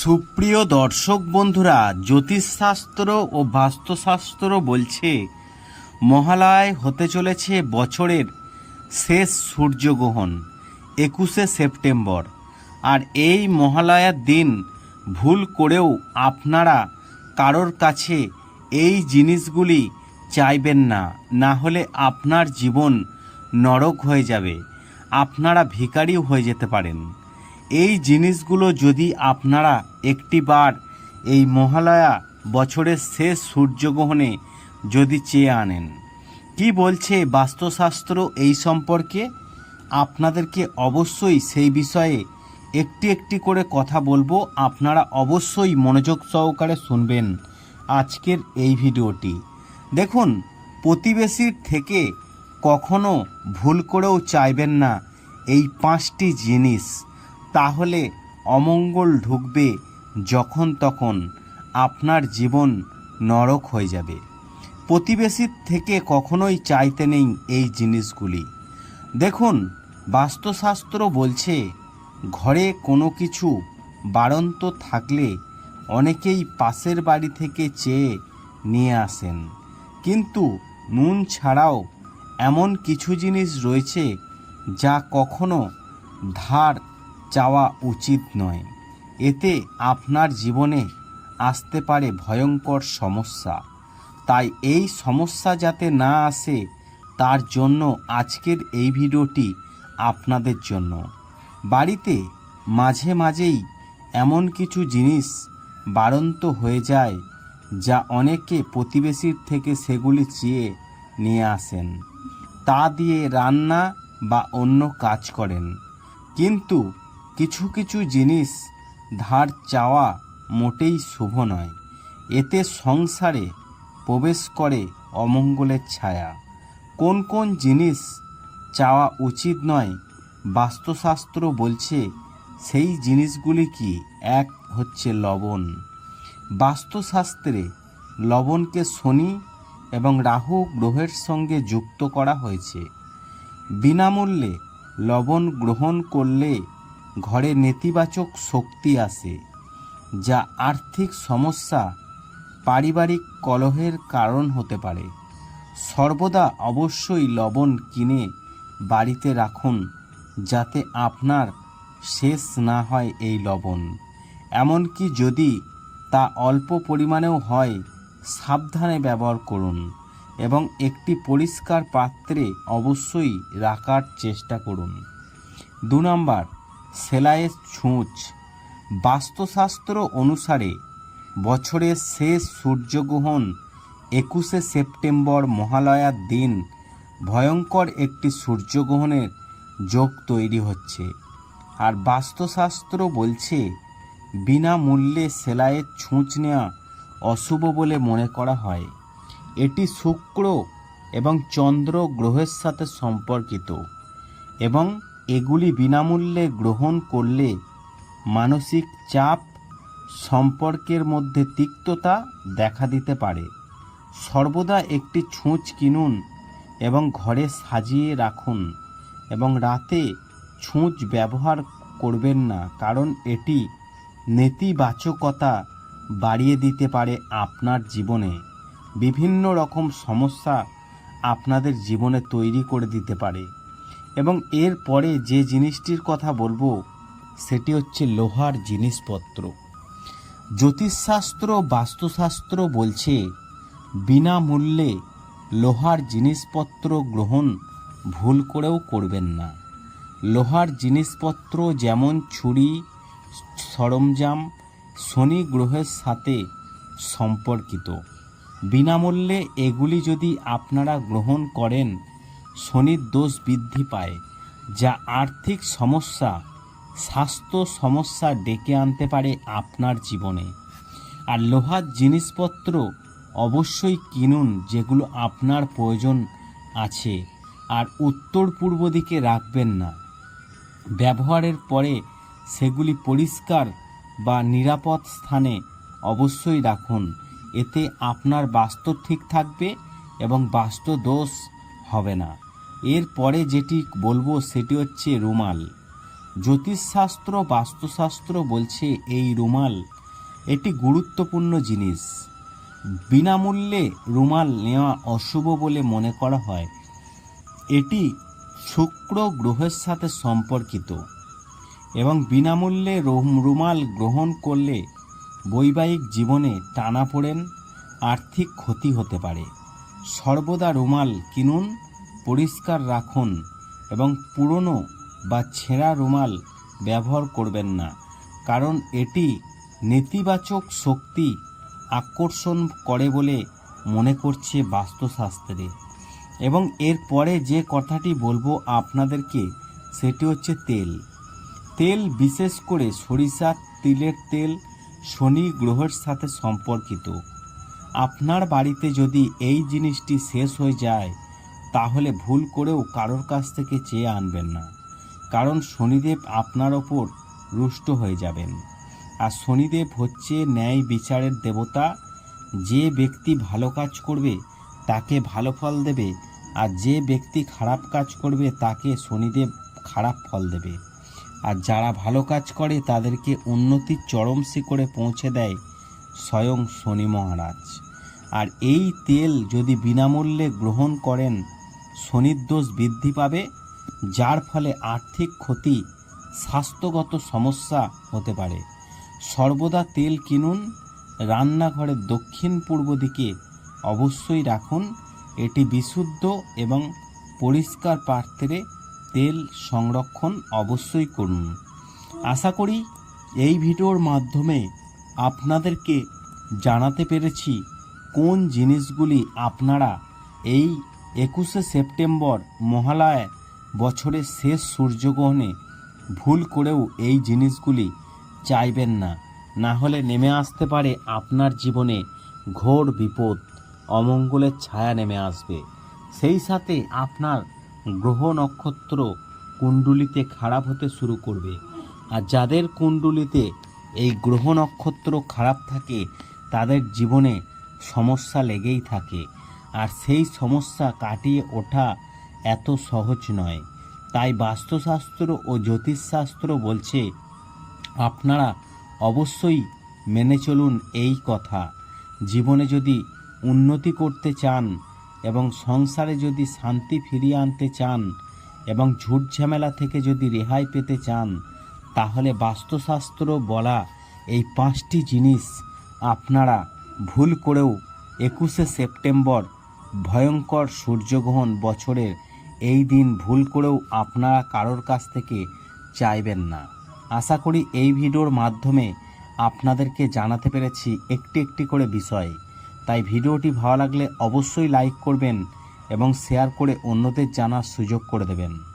সুপ্রিয় দর্শক বন্ধুরা, জ্যোতিষশাস্ত্র ও বাস্তুশাস্ত্র বলছে, মহালয় হতে চলেছে বছরের শেষ সূর্যগ্রহণ, একুশে সেপ্টেম্বর। আর এই মহালয়ার দিন ভুল করেও আপনারা কারোর কাছে এই জিনিসগুলি চাইবেন না না হলে আপনার জীবন নরক হয়ে যাবে, আপনারা ভিখারিও হয়ে যেতে পারেন। এই জিনিসগুলো যদি আপনারা একটিবার এই মহালয়া বছরের শেষ সূর্যগ্রহণে যদি চেয়ে আনেন, কি বলছে বাস্তুশাস্ত্র এই সম্পর্কে? আপনাদেরকে অবশ্যই সেই বিষয়ে একটি একটি করে কথা বলব। আপনারা অবশ্যই মনোযোগ সহকারে শুনবেন আজকের এই ভিডিওটি। দেখুন, প্রতিবেশীর থেকে কখনো ভুল করেও চাইবেন না এই পাঁচটি জিনিস। তাহলে অমঙ্গল ঢুকবে যখন তখন আপনার জীবন নরক হয়ে যাবে। প্রতিবেশীর থেকে কখনোই চাইতে নেই এই জিনিসগুলি। দেখুন, বাস্তুশাস্ত্র বলছে, ঘরে কোনো কিছু বাড়ন্ত থাকলে অনেকেই পাশের বাড়ি থেকে চেয়ে নিয়ে আসেন। কিন্তু নুন ছাড়াও এমন কিছু জিনিস রয়েছে যা কখনো ধার চাওয়া উচিত নয়। এতে আপনার জীবনে আসতে পারে ভয়ঙ্কর সমস্যা। তাই এই সমস্যা যাতে না আসে, তার জন্য আজকের এই ভিডিওটি আপনাদের জন্য। বাড়িতে মাঝে মাঝেই এমন কিছু জিনিস বাড়ন্ত হয়ে যায়, যা অনেকে প্রতিবেশীর থেকে সেগুলি চেয়ে নিয়ে আসেন। তা দিয়ে রান্না বা অন্য কাজ করেন। কিন্তু কিছু কিছু জিনিস ধার চাওয়া মোটেই শুভ নয়। এতে সংসারে প্রবেশ করে অমঙ্গলের ছায়া। কোন কোন জিনিস চাওয়া উচিত নয়, বাস্তুশাস্ত্র বলছে সেই জিনিসগুলি কি? এক হচ্ছে লবণ। বাস্তুশাস্ত্রে লবণকে শনি এবং রাহু গ্রহের সঙ্গে যুক্ত করা হয়েছে। বিনামূল্যে লবণ গ্রহণ করলে ঘরে নেতিবাচক শক্তি আসে, যা আর্থিক সমস্যা, পারিবারিক কলহের কারণ হতে পারে। সর্বদা অবশ্যই লবণ কিনে বাড়িতে রাখুন, যাতে আপনার শেষ না হয় এই লবণ। এমনকি যদি তা অল্প পরিমাণেও হয়, সাবধানে ব্যবহার করুন এবং একটি পরিষ্কার পাত্রে অবশ্যই রাখার চেষ্টা করুন। দু নম্বর সেলাইয়ের ছুঁচ। বাস্তুশাস্ত্র অনুসারে বছরের শেষ সূর্যগ্রহণ একুশে সেপ্টেম্বর মহালয়ার দিন ভয়ঙ্কর একটি সূর্যগ্রহণের যোগ তৈরি হচ্ছে। আর বাস্তুশাস্ত্র বলছে, বিনামূল্যে সেলাইয়ের ছুঁচ নেওয়া অশুভ বলে মনে করা হয়। এটি শুক্র এবং চন্দ্র গ্রহের সাথে সম্পর্কিত এবং এগুলি বিনামূল্যে গ্রহণ করলে মানসিক চাপ সম্পর্কের মধ্যে তিক্ততা দেখা দিতে পারে। সর্বদা একটি ছুঁচ কিনুন এবং ঘরে সাজিয়ে রাখুন এবং রাতে ছুঁচ ব্যবহার করবেন না, কারণ এটি নেতিবাচকতা বাড়িয়ে দিতে পারে আপনার জীবনে। বিভিন্ন রকম সমস্যা আপনাদের জীবনে তৈরি করে দিতে পারে। এবং এর পরে যে জিনিসটির কথা বলব, সেটি হচ্ছে লোহার জিনিসপত্র। জ্যোতিষশাস্ত্র, বাস্তুশাস্ত্র বলছে, বিনামূল্যে লোহার জিনিসপত্র গ্রহণ ভুল করেও করবেন না। লোহার জিনিসপত্র যেমন ছুরি, সরঞ্জাম, শনি গ্রহের সাথে সম্পর্কিত। বিনামূল্যে এগুলি যদি আপনারা গ্রহণ করেন শনির দোষ বৃদ্ধি পায়, যা আর্থিক সমস্যা, স্বাস্থ্য সমস্যা ডেকে আনতে পারে আপনার জীবনে। আর লোহার জিনিসপত্র অবশ্যই কিনুন যেগুলো আপনার প্রয়োজন আছে, আর উত্তর পূর্ব দিকে রাখবেন না। ব্যবহারের পরে সেগুলি পরিষ্কার বা নিরাপদ স্থানে অবশ্যই রাখুন। এতে আপনার বাস্তু ঠিক থাকবে এবং বাস্তু দোষ হবে না। এরপরে যেটি বলব সেটি হচ্ছে রুমাল। জ্যোতিষশাস্ত্র, বাস্তুশাস্ত্র বলছে এই রুমাল এটি গুরুত্বপূর্ণ জিনিস। বিনামূল্যে রুমাল নেওয়া অশুভ বলে মনে করা হয়। এটি শুক্র গ্রহের সাথে সম্পর্কিত এবং বিনামূল্যে রুম- রুমাল গ্রহণ করলে বৈবাহিক জীবনে টানাপোড়েন, আর্থিক ক্ষতি হতে পারে। সর্বদা রুমাল কিনুন পরিষ্কার রাখুন এবং পুরনো বা ছেঁড়া রুমাল ব্যবহার করবেন না, কারণ এটি নেতিবাচক শক্তি আকর্ষণ করে বলে মনে করছে বাস্তুশাস্ত্রে। এবং এরপরে যে কথাটি বলব আপনাদেরকে, সেটি হচ্ছে তেল। তেল বিশেষ করে সরিষার তিলের তেল শনি গ্রহের সাথে সম্পর্কিত। আপনার বাড়িতে যদি এই জিনিসটি শেষ হয়ে যায় তাহলে ভুল করেও কারোর কাছ থেকে চেয়ে আনবেন না। কারণ শনিদেব আপনার ওপর রুষ্ট হয়ে যাবেন। আর শনিদেব হচ্ছে ন্যায় বিচারের দেবতা। যে ব্যক্তি ভালো কাজ করবে, তাকে ভালো ফল দেবে। আর যে ব্যক্তি খারাপ কাজ করবে, তাকে শনিদেব খারাপ ফল দেবে। আর যারা ভালো কাজ করে, তাদেরকে উন্নতির চরম শিখরে পৌঁছে দেয় স্বয়ং শনি মহারাজ। আর এই তেল যদি বিনামূল্যে গ্রহণ করেন শনির দোষ বৃদ্ধি পাবে, যার ফলে আর্থিক ক্ষতি, স্বাস্থ্যগত সমস্যা হতে পারে। সর্বদা তেল কিনুন, রান্নাঘরের দক্ষিণ পূর্ব দিকে অবশ্যই রাখুন, এটি বিশুদ্ধ এবং পরিষ্কার পাত্রে তেল সংরক্ষণ অবশ্যই করুন। আশা করি এই ভিডিওর মাধ্যমে আপনাদেরকে জানাতে পেরেছি কোন জিনিসগুলি আপনারা এই একুশে সেপ্টেম্বর মহালয়া বছরের শেষ সূর্যগ্রহণে ভুল করেও এই জিনিসগুলি চাইবেন না। না হলে নেমে আসতে পারে আপনার জীবনে ঘোর বিপদ, অমঙ্গলের ছায়া নেমে আসবে। সেই সাথে আপনার গ্রহ নক্ষত্র কুণ্ডুলিতে খারাপ হতে শুরু করবে। আর যাদের কুণ্ডুলিতে এই গ্রহ নক্ষত্র খারাপ থাকে, তাদের জীবনে সমস্যা লেগেই থাকে। আর সেই সমস্যা কাটিয়ে ওঠা এত সহজ নয়। তাই বাস্তুশাস্ত্র ও জ্যোতিষশাস্ত্র বলছে, আপনারা অবশ্যই মেনে চলুন এই কথা। জীবনে যদি উন্নতি করতে চান এবং সংসারে যদি শান্তি ফিরিয়ে আনতে চান এবং ঝুট ঝামেলা থেকে যদি রেহাই পেতে চান, তাহলে বাস্তুশাস্ত্র বলা এই পাঁচটি জিনিস আপনারা ভুল করেও একুশে সেপ্টেম্বর ভয়ঙ্কর সূর্যগ্রহণ বছরের এই দিন ভুল করেও আপনারা কারোর কাছ থেকে চাইবেন না। আশা করি এই ভিডিওর মাধ্যমে আপনাদেরকে জানাতে পেরেছি একটি একটি করে বিষয়। তাই ভিডিওটি ভালো লাগলে অবশ্যই লাইক করবেন এবং শেয়ার করে অন্যদের জানার সুযোগ করে দেবেন।